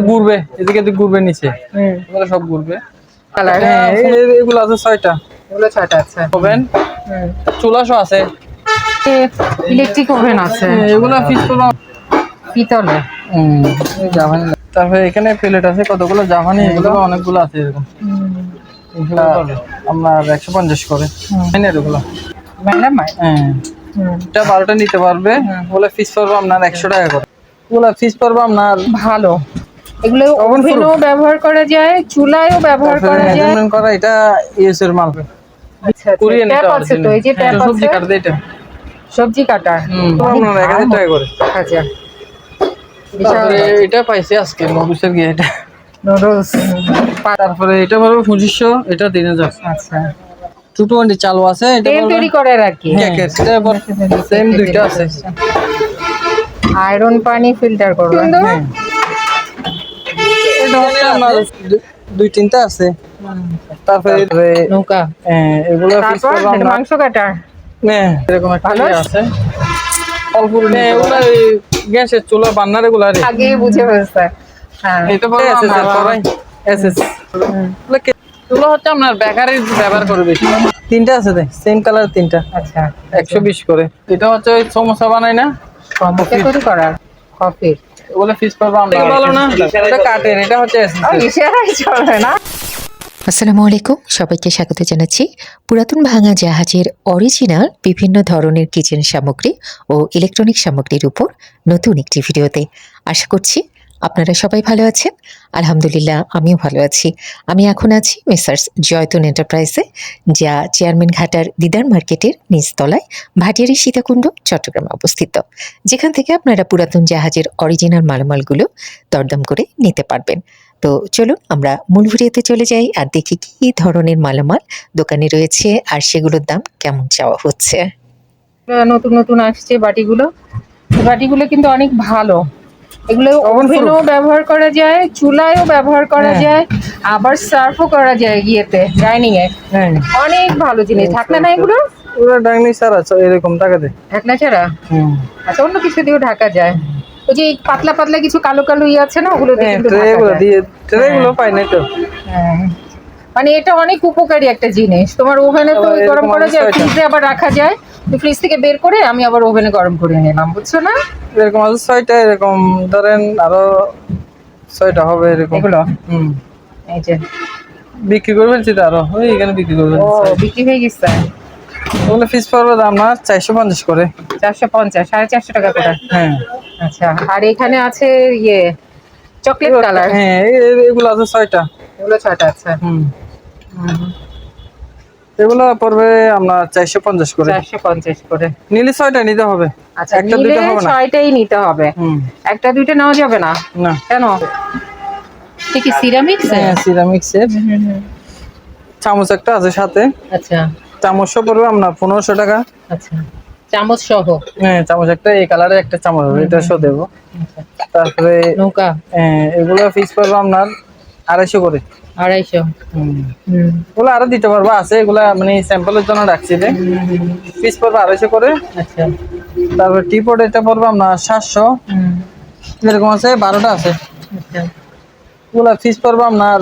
ঘুরবে এদিকে এদিকে ঘুরবে নিচে। এগুলো সব ঘুরবে। কালার হ্যাঁ এই- এগুলো আছে ছয়টা। এগুলো ছয়টা আছে। ওভেন। চুলাশো আছে। ইলেকট্রিক ওভেন আছে। হ্যাঁ, এগুলো পিতলে। জাপানি। তারপরে এখানে প্লেট আছে কতগুলো জাপানি এগুলো অনেকগুলো আছে এরকম। এগুলো আপনার একশো পঞ্চাশ করে। হ্যাঁ এগুলো। হ্যাঁ। এটা বারোটা নিতে পারবে। বলে ফিস পড়ব আপনার একশো টাকা করে। ওগুলো ফিস পড়ব আপনার ভালো। এগুলো। ওভেনও ব্যবহার করা যায় চুলায়ও ব্যবহার করা যায়। মেজারমেন্ট করা এটা ইউএস এর মাল। আচ্ছা ট্যাপ আছে তো এই যে হ্যাঁ, ট্যাপ সবজি আছে। কাটতে এটা। সবজি কাটা হুম আপনার এক হাজার টাকা করে। আচ্ছা। এটা পাইছি আজকে মবিসের গিয়ে এটা। নুডলস তারপরে এটা পারব পঁচিশশো এটা তিন হাজার আচ্ছা। টু টোয়েন্টি চালু আছে এটা তৈরি করার আর কি কেকের সেটা সেম দুইটা আছে। আয়রন পানি ফিল্টার করবে হ্যাঁ। আমার দুই তিনটা আছে। তারপরে নৌকা। এগুলো মাংস কাটার হ্যাঁ এরকম একটা ইয়ে আছে। অল্প হ্যাঁ গ্যাসের চুলা বান্নার এগুলো আগে বুঝে ফেলছে। এটা বড় এসএস এর করাই এসএস এগুলো হচ্ছে আপনার বেকারি ব্যবহার করে বেশি। তিনটা আছে দেখ সেম কালার তিনটা। আচ্ছা। একশো বিশ করে। এটা হচ্ছে ওই সমোসা বানাই না? করার? কফি। ওগুলো ফিস পাবো আমরা। ভালো না। এটা কাটেন এটা হচ্ছে ইশারাই চলে না। আসসালামু আলাইকুম সবাইকে স্বাগত জানাচ্ছি। পুরাতন ভাঙা জাহাজের অরিজিনাল বিভিন্ন ধরনের কিচেন সামগ্রী ও ইলেকট্রনিক সামগ্রীর উপর নতুন একটি ভিডিওতে। আশা করছি আপনারা সবাই ভালো আছেন? আলহামদুলিল্লাহ, আমিও ভালো আছি। আমি এখন আছি মেসার্স জয়তন এন্টারপ্রাইজে, যা চেয়ারম্যান ঘাটার দিদার মার্কেটের নিচতলায় ভাটিয়ারি সীতাকুণ্ড, চট্টগ্রামে অবস্থিত। যেখান থেকে আপনারা পুরাতন জাহাজের অরিজিনাল মালামালগুলো দরদাম করে নিতে পারবেন। তো চলুন, আমরা মূল চলে যাই আর দেখি কি ধরনের মালামাল দোকানে রয়েছে আর সেগুলোর দাম কেমন চাওয়া হচ্ছে। নতুন নতুন আসছে বাটিগুলো। বাটিগুলো কিন্তু অনেক ভালো। এগুলো ওভেনও ব্যবহার করা যায় চুলায়ও ব্যবহার করা হ্যাঁ। যায় আবার সার্ভও করা যায় ইয়েতে ডাইনিং এ। হ্যাঁ। অনেক ভালো জিনিস। ঢাকনা না এগুলো? ওরা ডাইনি আছে এরকম টাকাতে ঢাকনা ছাড়া? আচ্ছা অন্য কিছু দিয়েও ঢাকা যায়। ওই যে পাতলা পাতলা কিছু কালো কালো ইয়ে আছে না ওগুলো দিয়ে হ্যাঁ কিন্তু ট্রে ঢাকা গুলো যায়। দিয়ে ট্রে পাই নাই তো হ্যাঁ। মানে এটা অনেক উপকারী একটা জিনিস। তোমার ওভেনে তো গরম করা যায়। ফ্রিজে আবার রাখা যায়। ফ্রিজ থেকে বের করে আমি আবার ওভেনে গরম করে নিলাম বুঝছ না? এরকম আছে ছয়টা এরকম ধরেন আরও ছয়টা হবে এরকম। এগুলো? হুম। এই যে। বিক্রি করে ফেলছি তো আরও ওই এখানে বিক্রি করে ও বিক্রি হয়ে গেছে? ওগুলো ফিস পড়বে দাম না চারশো পঞ্চাশ করে। চারশো পঞ্চাশ সাড়ে চারশো টাকা করে? হ্যাঁ। আচ্ছা আর এখানে আছে ইয়ে চকলেট কালার হ্যাঁ এগুলো আছে ছয়টা। এগুলো ছয়টা আছে। হুম। এগুলো পড়বে চারশো পঞ্চাশ করে। চারশো পঞ্চাশ করে। নিলে ছয়টা নিতে হবে। আচ্ছা একটা দুইটা হবে না? ছয়টাই নিতে হবে। একটা নেওয়া যাবে না? না। কেন? এটা কি সিরামিক্স হ্যাঁ চামচ একটা আছে সাথে। আচ্ছা। চামচও পড়বে আপনার পনেরোশো টাকা। আচ্ছা। চামচ সহ হ্যাঁ চামচ একটা এই কালারের একটা চামচ হবে এটা শো দেবো। তারপরে নৌকা? হ্যাঁ, এগুলো ফিস পড়বে আপনার আড়াইশো করে। আড়াইশো হুম এগুলো আরও দিতে পারব আছে এগুলা মানে স্যাম্পলের জন্য রাখছি রে পিস পড়বে আড়াইশো করে আচ্ছা তারপর টিপট এটা পড়বে আপনার সাতশো হুম এরকম আছে বারোটা আছে আচ্ছা এগুলা ফিস পড়বে আপনার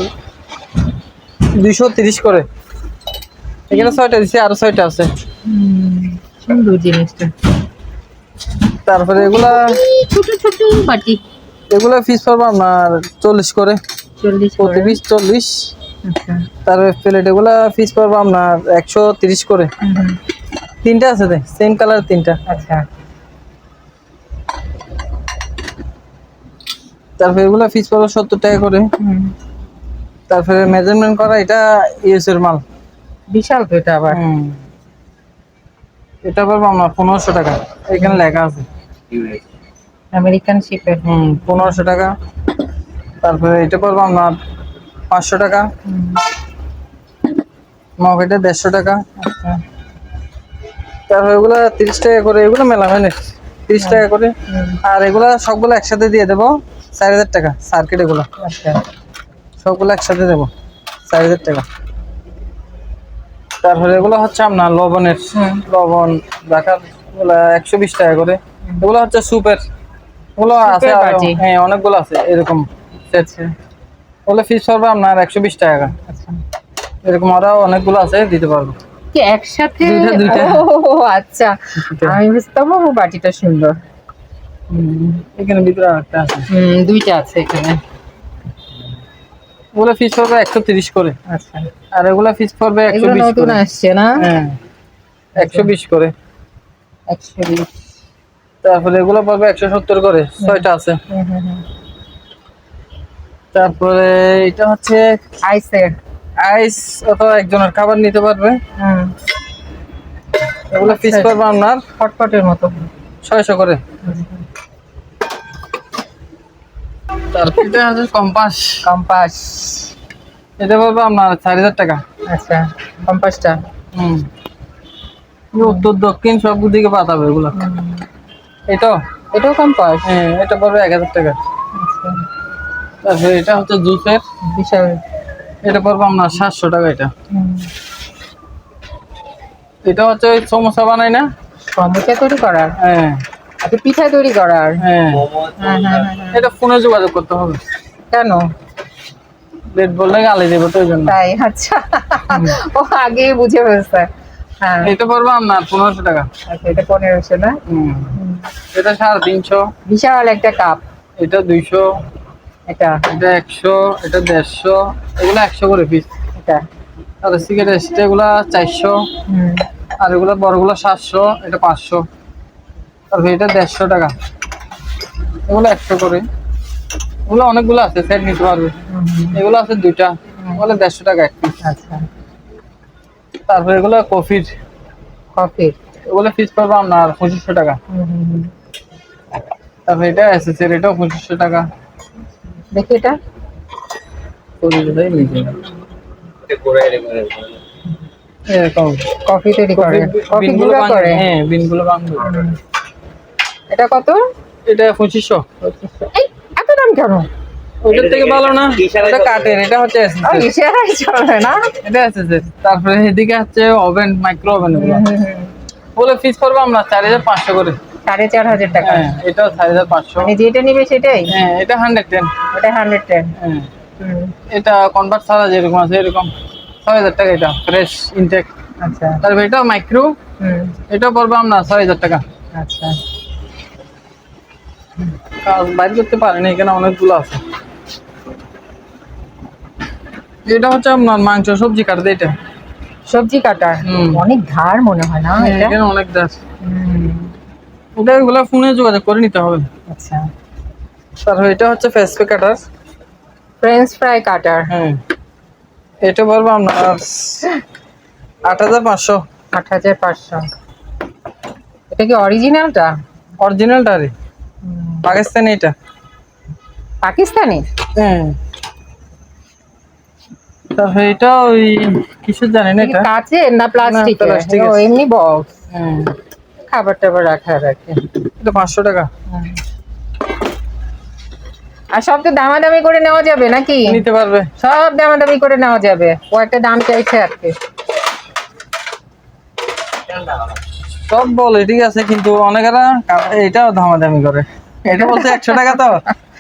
দুইশো তিরিশ করে এখানে ছয়টা দিচ্ছি আরও ছয়টা আছে সুন্দর জিনিসটা তারপরে এগুলা ছোট ছোট বাটি এগুলা ফিস পড়বে আপনার চল্লিশ করে চল্লিশ প্রতি পিস চল্লিশ। আচ্ছা। তারপরে প্লেট এগুলা ফিস পড়বে আপনার একশো তিরিশ করে। তিনটা আছে দেখ সেম কালার তিনটা। আচ্ছা। তারপরে এগুলা ফিস পড়বে সত্তর টাকা করে। হুম। তারপরে মেজারমেন্ট করা এটা ইউএস এর মাল। বিশাল তো এটা আবার। হুম। এটা পারব আমরা পনেরোশো টাকা। এখানে লেখা আছে। আমেরিকান শিপের হুম পনেরোশো টাকা। তারপরে এটা পারব আপনার পাঁচশো টাকা। মগ এটা দেড়শো টাকা। আচ্ছা। তারপরে এগুলা তিরিশ টাকা করে এগুলো মেলা হয় না তিরিশ টাকা করে। আর এগুলা সবগুলো একসাথে দিয়ে দেবো চার হাজার টাকা সার্কিট এগুলো। সবগুলো একসাথে দেবো চার হাজার টাকা। তারপরে এগুলো হচ্ছে আপনার লবণের লবণ রাখার একশো বিশ টাকা করে। এগুলো হচ্ছে সুপের। এগুলো আছে। হ্যাঁ অনেকগুলো আছে এরকম। সেট ওগুলো ফিস পড়বে আপনার একশো বিশ টাকা। আচ্ছা। এরকম আরও অনেকগুলো আছে দিতে পারব। কি একসাথে। ও আচ্ছা। আমি বুঝতাম ও বাটিটা সুন্দর। এখানে ভিতরে আরেকটা আছে। হুম দুইটা আছে এখানে। ওগুলো ফিস পড়বে একশো তিরিশ করে। আচ্ছা। আর এগুলো ফিস পড়বে একশো বিশ করে। আসছে না? হ্যাঁ একশো বিশ করে। একশো বিশ। তারপরে এগুলো পড়বে একশো সত্তর করে। ছয়টা আছে। হুম, হুম। তারপরে এটা হচ্ছে আইসের আইস অথবা একজনের খাবার নিতে পারবে। হুম। এগুলো আচ্ছা। পড়বে আপনার ফটফটের মতো। ছয়শো করে। তারপর এটা হচ্ছে কম্পাস। কম্পাস। এটা পড়বে আপনার চার হাজার টাকা। আচ্ছা কম্পাসটা। হুম। উত্তর দক্ষিণ সব দিকে পাতাবে এগুলো। এটা এটাও কম্পাস? হ্যাঁ এটা পড়বে এক হাজার টাকা। তারপরে এটা হচ্ছে জুসের বিশাল। এটা পড়বে আপনার সাতশো টাকা এটা। এটা হচ্ছে ওই সমোসা বানাই না? সমুচা তৈরি করার? হ্যাঁ। আচ্ছা পিঠা তৈরি করার? হ্যাঁ। হ্যাঁ হ্যাঁ হ্যাঁ। এটা ফোনে যোগাযোগ করতে হবে। কেন? লেট বললে গালি দেবো তো ওই জন্য। তাই? আচ্ছা। ও আগে বুঝে ফেলছে। হ্যাঁ। এটা পড়বে আপনার পনেরোশো টাকা। আচ্ছা এটা পনেরোশো না? হুম। এটা সাড়ে তিনশো। বিশাল একটা কাপ। এটা দুইশো। এটা? এটা একশো এটা দেড়শো এগুলো একশো করে পিস এটা? আর সিগারেট এগুলা চারশো আর এগুলো বড়গুলো সাতশো এটা পাঁচশো। তারপর এটা দেড়শো টাকা। এগুলো একশো করে। এগুলো অনেকগুলো আছে সেট নিতে পারবে। এগুলো আছে দুইটা এগুলো দেড়শো টাকা এক পিস আচ্ছা। তারপর এগুলো কফির। কফি এগুলো পিস পাবো আপনার পঁচিশশো টাকা। তারপর এটা এসেছে এটাও পঁচিশশো টাকা। দেখি এটা। পঁচিশশোটাই নিচে এরকম কফি তৈরি করে। কফি গুঁড়া করে? হ্যাঁ বিনগুলো এটা কত? এটা পঁচিশশো। এই, এত দাম কেন? ওইটার থেকে ভালো না। এটা এটা হচ্ছে চলে না? এটা এসেছে তারপরে এদিকে হচ্ছে ওভেন মাইক্রো ওভেন। বলে ফিস করব আমরা চার হাজার পাঁচশো করে। সাড়ে চার হাজার টাকা। হ্যাঁ এটাও চার হাজার পাঁচশো। মানে যেটা নিবে সেটাই? হ্যাঁ এটা হান্ড্রেড টেন ওটা হান্ড্রেড টেন হ্যাঁ। এটা কনভার্ট ছাড়া যেরকম আছে এরকম। ছয় হাজার টাকা এটা ফ্রেশ ইনটেক আচ্ছা। তারপর এটা মাইক্রো হুম। এটা পড়ব আমরা ছয় হাজার টাকা। আচ্ছা। কাজ বাইর করতে পারেনি এখানে অনেকগুলো আছে। এটা হচ্ছে আপনার মাংস সবজি কাটতে এটা। সবজি কাটা। অনেক ধার মনে হয় না এটা? এখানে অনেক হুম, এটা এগুলো ফোনে যোগাযোগ করে নিতে হবে। আচ্ছা। তারপর এটা হচ্ছে ফেসপে কাটার ফ্রেঞ্চ ফ্রাই কাটার হ্যাঁ। এটা পড়ব আপনার আট হাজার পাঁচশো। আট হাজার পাঁচশো। এটা কি অরিজিনালটা অরিজিনালটা রে। পাকিস্তানি এটা। পাকিস্তানি? হ্যাঁ। তারপর এটা ওই কিসের জানি না এটা? কাচের না প্লাস্টিক এমনি বক্স। হ্যাঁ। খাবার টাবার রাখা রাখে। এটা পাঁচশো টাকা। আর সব তো দামাদামি করে নেওয়া যাবে নাকি? নিতে পারবে। সব দামাদামি করে নেওয়া যাবে। ও একটা দাম চাইছে সব বলে ঠিক আছে কিন্তু অনেকেরা এটাও দামাদামি করে। এটা বলছে একশো টাকা তো।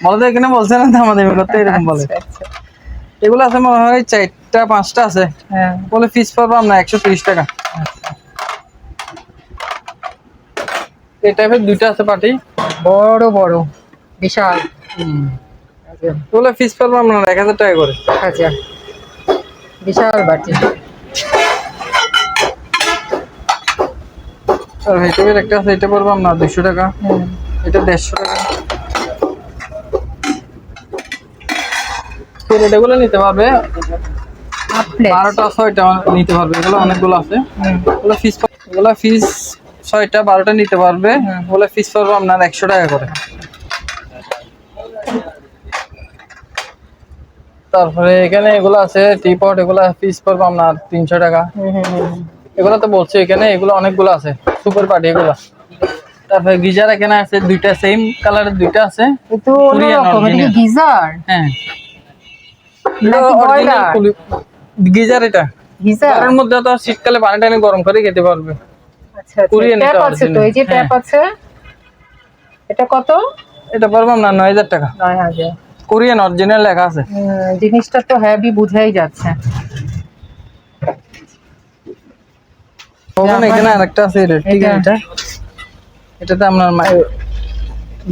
বলে তো এখানে বলছে না দামাদামি করতে এরকম বলে। আচ্ছা, আচ্ছা। এগুলো আছে মনে হয় চারটা পাঁচটা আছে। হ্যাঁ। বলে ফিস পড়ব আমরা একশো তিরিশ টাকা। এই টাইপের দুইটা আছে পার্টি। বড় বড় বিশাল। বলে ফিস পড়ব আমরা এক হাজার টাকা করে। আচ্ছা। বিশাল বাটি আর টাইপের একটা আছে এটা পড়ব আমরা দুশো টাকা। হুম। এটা দেড়শো টাকা। প্লেট এগুলো নিতে পারবে। বারোটা ছয়টা নিতে পারবে এগুলো অনেকগুলো আছে। ওগুলো ফিস ওগুলো ফিস ছয়টা বারোটা নিতে পারবে। ওগুলো ফিস পড়বে আপনার একশো টাকা করে। তারপরে এখানে এগুলো আছে টিপট এগুলো ফিস পড়বে আপনার তিনশো টাকা। এগুলো তো বলছি এখানে এগুলো অনেকগুলো আছে সুপার পার্টি এগুলো। তারপরে গিজার এখানে আছে দুইটা সেম কালারের দুইটা আছে। গিজার? হ্যাঁ। গিজার এটা। গিজার? ঘরের মধ্যে তো শীতকালে পানি টানি গরম করে খেতে পারবে। আচ্ছা আচ্ছা ট্যাপ আছে তো এই যে ট্যাপ আছে এটা কত? এটা পারব না নয় হাজার টাকা। নয় হাজার। কোরিয়ান অরিজিনাল লেখা আছে। জিনিসটা তো হ্যাভি বুঝাই যাচ্ছে। ওখানে এখানে আরেকটা আছে ইলেকট্রিক এটা? এটা। এটাতে আপনার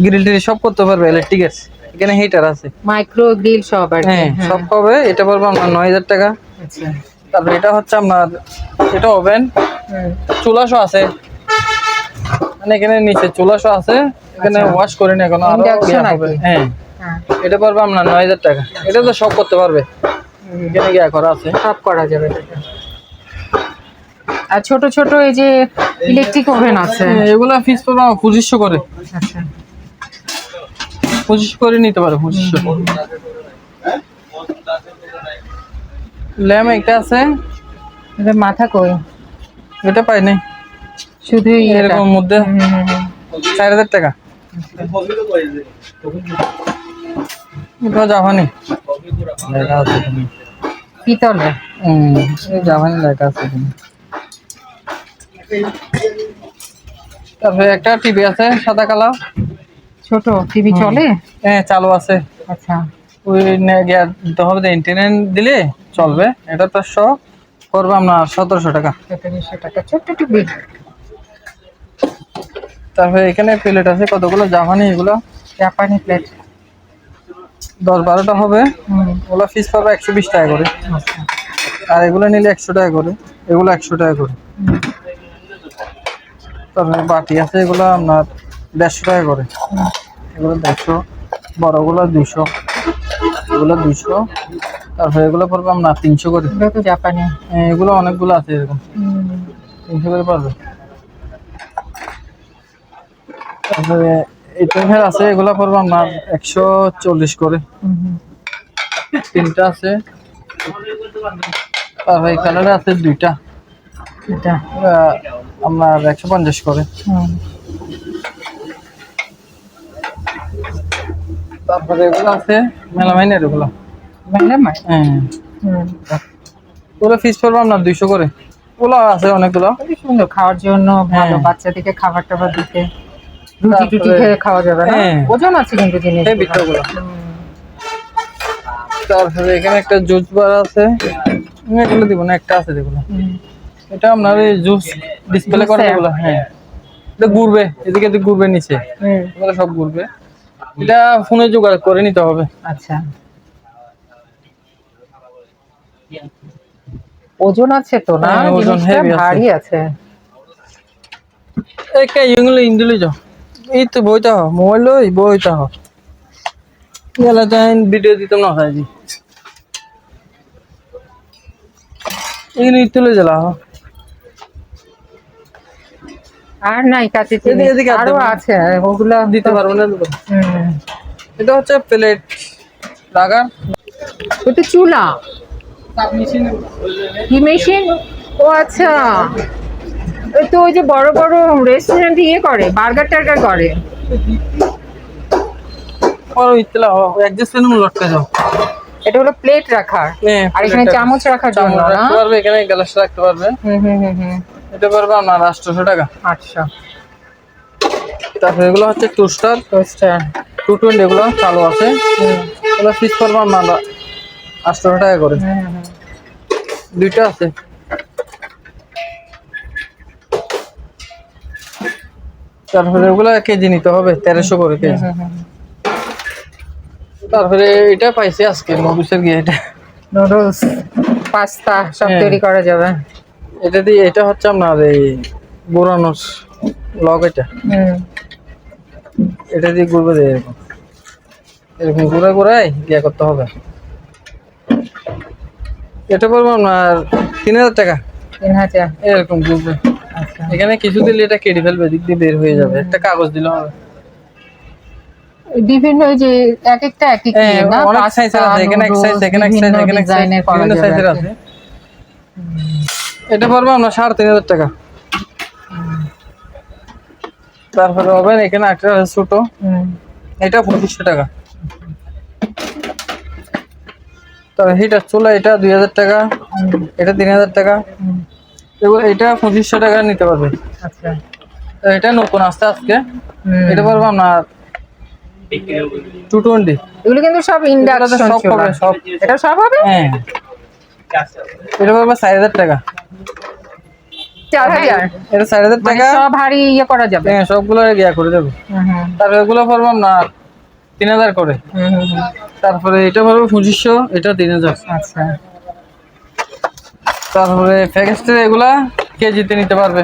গ্রিল টিল সব করতে পারবে ইলেকট্রিকের এখানে হিটার আছে। মাইক্রো গ্রিল সব আর হ্যাঁ হ্যাঁ। সব পাবে এটা আপনার নয় হাজার টাকা। আচ্ছা। তারপর এটা হচ্ছে আপনার এটা ওভেন চুলাশো আছে। মানে এখানে নিচে চুলাশো আছে এখানে। ওয়াশ করে নি এখন আরও? হ্যাঁ। হ্যাঁ। এটা পড়বে আপনার নয় হাজার টাকা। এটা তো সব করতে পারবে। এখানে গিয়া করা আছে। সব করা যাবে। আর ছোট ছোট এই যে ইলেকট্রিক ওভেন আছে। এগুলো ফিস পড়বে আমার পঁচিশশো করে। আচ্ছা। পঁচিশশো করে নিতে পারে পঁচিশশো। ল্যাম একটা আছে। এটা মাথা কই? এটা পাই নাই শুধুই এরকম মধ্যে। চার হাজার টাকা। এটা জাপানি। লেখা আছে এখানে। পিতলে জাপানি লেখা আছে। তারপরে একটা টিভি আছে সাদা কালার। ছোট টিভি চলে? হ্যাঁ চালু আছে। আচ্ছা। ওই দিতে হবে ইন্টারনেট দিলে চলবে। এটা তো শো করবে আপনার সতেরোশো টাকা। সতেরোশো টাকা ছোট্ট টিভি তারপরে এখানে প্লেট আছে কতগুলো? জাপানি এগুলো? জাপানি প্লেট। দশ বারোটা হবে। ওগুলো ফিস পাবে একশো বিশ টাকা করে। আচ্ছা। আর এগুলো নিলে একশো টাকা করে। এগুলো একশো টাকা করে। তারপরে বাটি আছে এগুলো আপনার দেড়শো টাকা করে। এগুলো দেড়শো বড়গুলো দুশো। এগুলো দুশো। তারপরে এগুলো পড়বে আপনার তিনশো করে। জাপানি। হ্যাঁ, এগুলো অনেকগুলো আছে এরকম। তিনশো করে পারবে। তারপরে এই টাইপের আছে এগুলো পড়বে আপনার একশো চল্লিশ করে। তিনটা আছে। তারপরে কালারে আছে দুইটা। আপনার একশো পঞ্চাশ করে। তারপরে এগুলো আছে মেলামাইনের এগুলো। ম্যাডাম হ্যাঁ। হুম। ওগুলো ফিস পড়বে আপনার দুইশো করে। ওগুলো আছে অনেকগুলো। সুন্দর খাওয়ার জন্য ভালো। বাচ্চাদেরকে খাবার টাবার দিতে। রুটি টুটি খেয়ে খাওয়া যাবে না। ওজন আছে কিন্তু জিনিস এই বিট্টাগুলো তারপরে এখানে একটা জুস বার আছে। আমি এগুলো দিব না একটা আছে দেখুন এটা আপনার এই জুস ডিসপ্লে করে এগুলো হ্যাঁ। এটা ঘুরবে এদিকে এদিকে ঘুরবে নিচে। এগুলো সব ঘুরবে। এটা ফোনে জোগাড় করে নিতে হবে। আচ্ছা। ওজন আছে তো না? হ্যাঁ, ওজন জিনিসটা। ভারী আছে। এই কে ইংলি ইন্দিলি যাও। এই তো বইটা হ মোবাইল ওই বইটা হ। গেলে তাই ভিডিও দিতাম না খাইছি এখানে তুলে জ্বালা হ। আর নাই কাছে আর আছে ওগুলা দিতে পারব না। এটা হচ্ছে প্লেট লাগার ওটা চুলা। কি মেশিন? ও আচ্ছা। তো ওই যে বড় বড় রেস্টুরেন্ট ইয়ে করে বার্গার টার্গার করে। আর ইতলা অ্যাডজাস্টমেন্ট লটকে যাও এটা হলো প্লেট রাখার। হ্যাঁ, আর এখানে চামচ রাখার জন্য রাখতে পারবে এখানে গ্লাস রাখতে পারবে। হুম হুম হুম হুম। এটা পারবে আপনার আটশোশো টাকা। আচ্ছা তারপরে এগুলো হচ্ছে টোস্টার টোস্টার টু টোয়েন্টি এগুলো চালু আছে। এগুলো ফিস পারবে আপনার আটশোশো টাকা করে। দুইটা আছে। তারপরে ওগুলো কেজি নিতে হবে তেরোশো করে কেজি। তারপরে এটা পাইছি আজকে মবিসের গিয়ে এটা। নুডলস পাস্তা সব হ্যাঁ। তৈরি করা যাবে। এটা দিয়ে এটা হচ্ছে আপনার এই বোরানোর লগ এটা। হুম। এটা দিয়ে ঘুরবে দিয়ে এরকম। এরকম ঘুরে ঘুরাই ইয়ে করতে হবে। এটা পড়বে আপনার তিন হাজার টাকা। তিন হাজার। এরকম ঘুরবে আচ্ছা। এখানে কিছু দিলে এটা কেটে ফেলবে দিক দিয়ে বের হয়ে যাবে। একটা কাগজ দিলে হবে। বিভিন্ন যে এক একটা এক এক হ্যাঁ, না? অনেক সাইজের আছে এখানে এক সাইজ এখানে এক সাইজ এখানে এক সাইজ বিভিন্ন সাইজের আছে। এটা পড়বে আপনার সাড়ে তিন হাজার টাকা। তারপরে হবে এখানে একটা ছোট। এটা পঁচিশশো টাকা। তারপর হিটার চুলা এটা দুই হাজার টাকা এটা তিন হাজার টাকা। এবার এটা পঁচিশশো টাকা নিতে পারবে। আচ্ছা। এটা নতুন আসছে আজকে। এটা পারব আপনার টু টোয়েন্টি এগুলো কিন্তু সব ইন্ডাকশন সব হবে সব। এটা সব হবে? হ্যাঁ। এটা পড়বে চার হাজার টাকা। চার হাজার? এটা চার হাজার মানে টাকা। সব ভারী ইয়ে করা যাবে? হ্যাঁ সবগুলো ইয়া করে দেবো। হুম এগুলো পড়ব আপনার তিন হাজার করে। তারপরে এটা পড়বে পঁচিশশো এটা তিন হাজার। আচ্ছা। তারপরে প্যাকেজটা এগুলা কেজিতে নিতে পারবে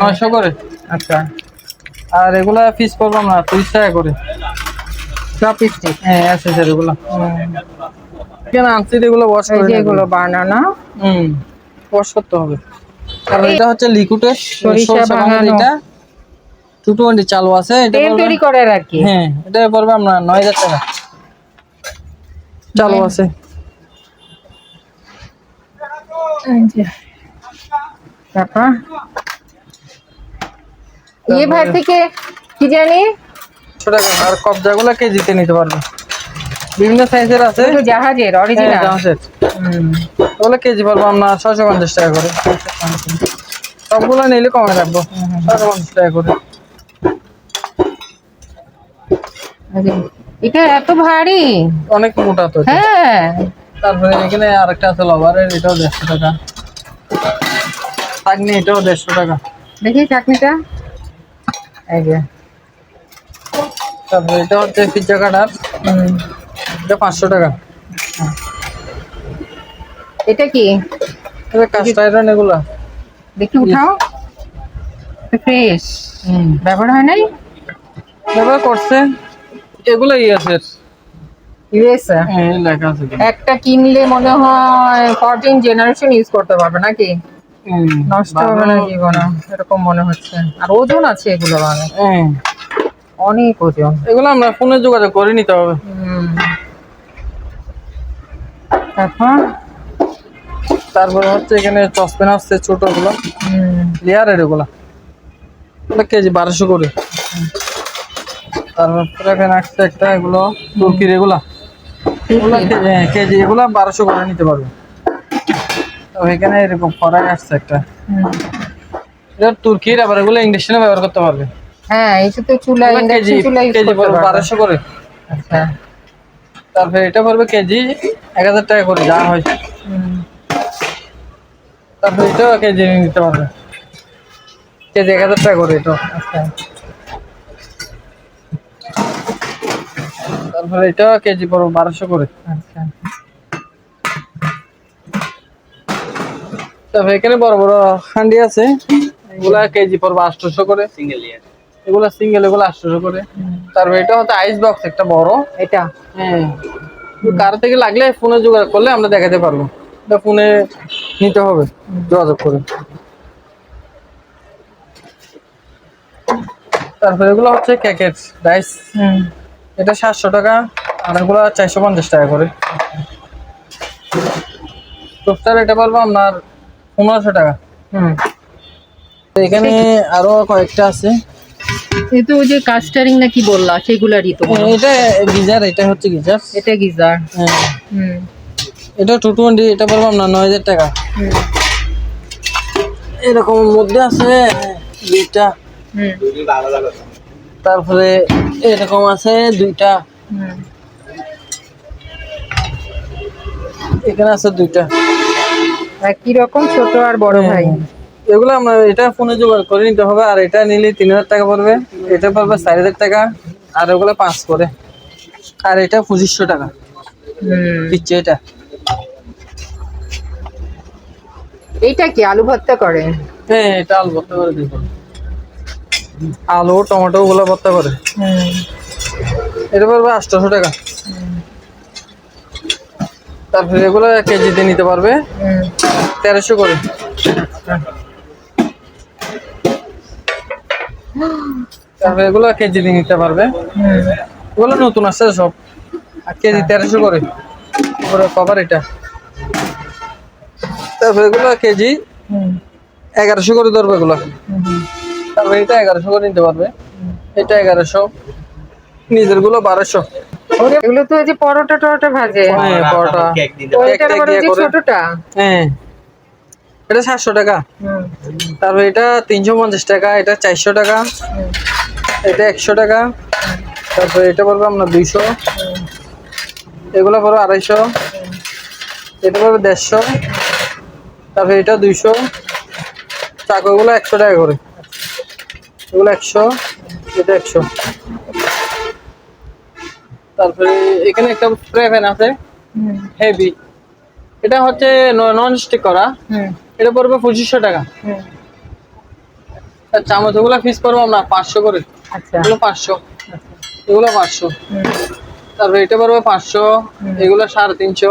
নয়শো করে। আচ্ছা। আর এগুলা পিস পড়ব আমরা তিরিশ টাকা করে। সব পিস্টিক হ্যাঁ স্যার এগুলো। কেন আনছি এগুলো ওয়াশ করে এগুলো বানানো। হুম ওয়াশ করতে হবে। কারণ এটা হচ্ছে লিকুইডের সরিষা ভাঙানো। এটা। টু টোয়েন্টি চালু আছে এটা করে আর কি। হ্যাঁ এটা পড়বে আমরা নয় হাজার টাকা। চালু আছে। এই তারপর ভাই থেকে কি জানি? টাকা আর কবজাগুলো কেজিতে নিতে পারবে। বিভিন্ন সাইজের আছে। জাহাজের হ্যাঁ, অরিজিনাল জাহাজের। ওগুলো কেজি পড়ব আমরা ছয়শো পঞ্চাশ টাকা করে। সবগুলো নিলে কমে রাখব ছয়শো পঞ্চাশ টাকা করে। এটা এত ভারী। অনেক মোটা তো হ্যাঁ। তারপরে এখানে আরেকটা আছে লভারের এটাও দেড়শো টাকা। চাকনি এটাও দেড়শো টাকা। দেখি চাকনিটা। এই যে। তারপরে এটা হচ্ছে পিজ্জা কাটার এটা পাঁচশো টাকা। এটা কি? কাস্ট আয়রন এগুলা। দেখি উঠাও। ফ্রেশ হুম। ব্যবহার হয় নাই? ব্যবহার করছে। এগুলো ই আছে? ইউএসএ হ্যাঁ লেখা আছে একটা কিনলে মনে হয় ফোরটিন জেনারেশন ইউজ করতে পারবে নাকি? নষ্ট হবে না জীবনে এরকম মনে হচ্ছে। আর ওজন আছে এগুলো হ্যাঁ। অনেক ওজন। এগুলো আমরা ফোনে যোগাযোগ করে নিতে হবে। তারপর তারপরে হচ্ছে এখানে চসপেন আসছে ছোটগুলো। লেয়ারের এগুলা। এগুলো কেজি বারোশো করে। তারপর এখানে আসছে একটা এগুলো তুর্কির এগুলা হ্যাঁ, কেজি এগুলা বারোশো করে নিতে পারবে। তো এখানে এরকম ফরাক আসছে একটা। এটা তুর্কির আবার এগুলো ইন্ডাকশনে ব্যবহার করতে পারবে। হ্যাঁ এটা তো চুলা কেজি ইন্ডাকশন চুলা ইউজ করতে পড়বে পারবে। বারোশো করে। আচ্ছা। তারপরে এটা পড়বে কেজি এক হাজার টাকা করে যা হয়। তারপরে এটাও কেজি নিতে পারবে। কেজি এক হাজার টাকা করে এটা আচ্ছা। এটাও কেজি পড়বে বারোশো করে। আচ্ছা তারপরে এখানে বড় বড় হান্ডি আছে। এগুলা কেজি পড়বে আটশোশো করে। সিঙ্গেল এগুলা সিঙ্গেল এগুলো আটশোশো করে। তারপরে এটা হচ্ছে আইস বক্স একটা বড়। এটা? হ্যাঁ। কার থেকে লাগলে ফোনে যোগাযোগ করলে আমরা দেখাতে পারব। এটা ফোনে নিতে হবে যোগাযোগ করে। তারপরে এগুলো হচ্ছে ক্যাকেট রাইস হুম। এটা সাতশো টাকা আর এগুলো চারশো পঞ্চাশ টাকা করে। টোস্টার এটা পারব আপনার পনেরোশো টাকা। হুম। এখানে আরও কয়েকটা আছে। এই তো ওই যে কাস্টারিং না কি বললা সেগুলারই তো এটা গিজার এটা হচ্ছে গিজার। এটা গিজার। হ্যাঁ। হুম। এটা টু টোয়েন্টি এটা পারব আপনার নয় হাজার টাকা। এরকম মধ্যে আছে দুইটা। হুম। তারপরে এরকম আছে দুইটা। এখানে আছে দুইটা। একই রকম ছোট আর বড় ভাই? এগুলো আমরা এটা ফোনে জোগাড় করে নিতে হবে আর এটা নিলে তিন হাজার টাকা পড়বে এটা পড়বে চার হাজার টাকা আর ওগুলো পাঁচ করে। আর এটা পঁচিশশো টাকা। হুম। দিচ্ছে এটা। এইটা কি আলু ভর্তা করে? হ্যাঁ এটা আলু ভর্তা করে দিব। আলু টমেটো গুলো ভর্তা করে। এটা পড়বে আটশোশো টাকা। তারপরে এগুলো এক কেজিতে নিতে পারবে। তেরোশো করে। তারপরে এগুলো কেজিতে নিতে পারবে। এগুলো নতুন আসছে সব। আর কেজি তেরোশো করে। তারপরে কভার এটা। তারপরে এগুলো কেজি এগারোশো করে ধরবে এগুলো। তারপরে এটা এগারোশো করে নিতে পারবে। এটা এগারোশো। নিজেরগুলো বারোশো এগুলো তো যে পরোটা টরোটা ভাজে। হ্যাঁ পরোটা। ওইটার আবার ওই যে দিয়ে করে। ছোটটা? হ্যাঁ। এটা সাতশো টাকা। তারপরে এটা তিনশো পঞ্চাশ টাকা এটা চারশো টাকা এটা একশো টাকা। তারপরে এটা পড়বে আপনার দুইশো। এগুলো পড়বে আড়াইশো। এটা পড়বে দেড়শো। তারপরে এটা দুইশো। চাকুগুলো একশো টাকা করে। এগুলো একশো এটা একশো। তারপরে এখানে একটা স্প্রে ফ্যান আছে হেভি। এটা হচ্ছে নন স্টিক করা। হুম। এটা পড়বে পঁচিশশো টাকা। আর চামচ ওগুলো পিস পড়ব আমরা পাঁচশো করে। আচ্ছা। এগুলো পাঁচশো। এগুলো পাঁচশো। তারপরে এটা পড়বে পাঁচশো। এগুলো সাড়ে তিনশো।